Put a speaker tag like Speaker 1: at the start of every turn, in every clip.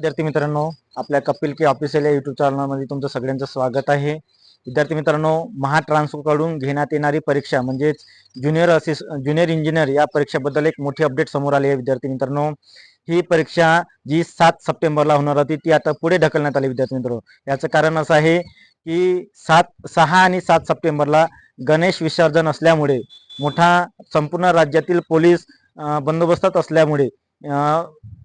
Speaker 1: विद्यार्थी मित्रांनो आपल्या कपिल के ऑफिशियल या युट्यूब चॅनलमध्ये तुमचं सगळ्यांचं स्वागत आहे. विद्यार्थी मित्रांनो महाट्रान्सकडून घेण्यात येणारी परीक्षा म्हणजेच ज्युनियर असिस्ट ज्युनियर इंजिनियर या परीक्षेबद्दल एक मोठी अपडेट समोर आली आहे विद्यार्थी मित्रांनो. ही परीक्षा जी सात सप्टेंबरला होणार होती ती आता पुढे ढकलण्यात आली विद्यार्थी मित्रांनो. याचं कारण असं आहे की सात सहा आणि सात सप्टेंबरला गणेश विसर्जन असल्यामुळे मोठा संपूर्ण राज्यातील पोलीस बंदोबस्तात असल्यामुळे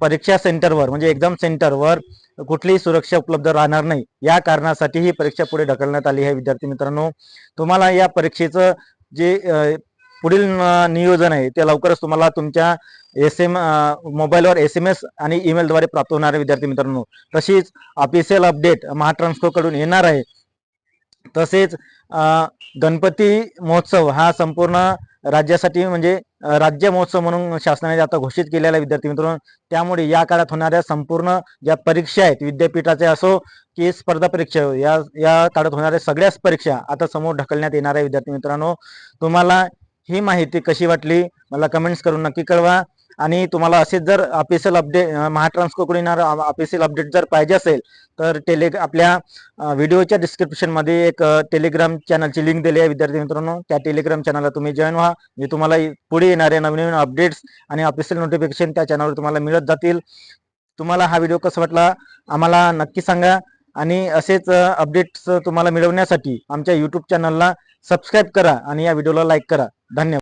Speaker 1: परीक्षा सेंटरवर म्हणजे एक्झाम सेंटरवर कुठलीही सुरक्षा उपलब्ध राहणार नाही. या कारणासाठी ही परीक्षा पुढे ढकलण्यात आली आहे विद्यार्थी मित्रांनो. तुम्हाला या परीक्षेचं जे पुढील न- नियोजन आहे ते लवकरच तुम्हाला तुमच्या एस एम मोबाईलवर एस एम एस आणि ईमेलद्वारे प्राप्त होणार आहे विद्यार्थी मित्रांनो. तशीच ऑफिशियल अपडेट महाट्रान्सकोकडून येणार आहे. तसेच गणपती महोत्सव हा संपूर्ण राज्यासाठी म्हणजे राज्य महोत्सव म्हणून शासनाने आता घोषित केलेला विद्यार्थी मित्रांनो. त्यामुळे या काळात होणाऱ्या संपूर्ण ज्या परीक्षा आहेत विद्यापीठाचे असो की स्पर्धा परीक्षा या या काळात होणाऱ्या सगळ्याच परीक्षा आता समोर ढकलण्यात येणार आहे विद्यार्थी मित्रांनो. तुम्हाला ही माहिती कशी वाटली? मला कमेंट्स करून नक्की कळवा. आणि तुम्हाला असेच जर ऑफिशियल अपडेट महाट्रान्सकोकडून येणार ऑफिशियल अपडेट जर पाहिजे असेल तर टेले आपल्या व्हिडिओच्या डिस्क्रिप्शनमध्ये एक टेलिग्राम चॅनलची लिंक दिली आहे विद्यार्थी मित्रांनो. त्या टेलिग्राम चॅनलला तुम्ही जॉईन व्हा. मी तुम्हाला पुढे येणारे नवीन नवीन अपडेट्स आणि ऑफिशियल नोटिफिकेशन त्या चॅनलवर तुम्हाला मिळत जातील. तुम्हाला हा व्हिडिओ कसा वाटला आम्हाला नक्की सांगा. आणि असेच अपडेट्स तुम्हाला मिळवण्यासाठी आमच्या यूट्यूब चॅनलला सबस्क्राईब करा आणि या व्हिडिओला लाईक करा. धन्यवाद.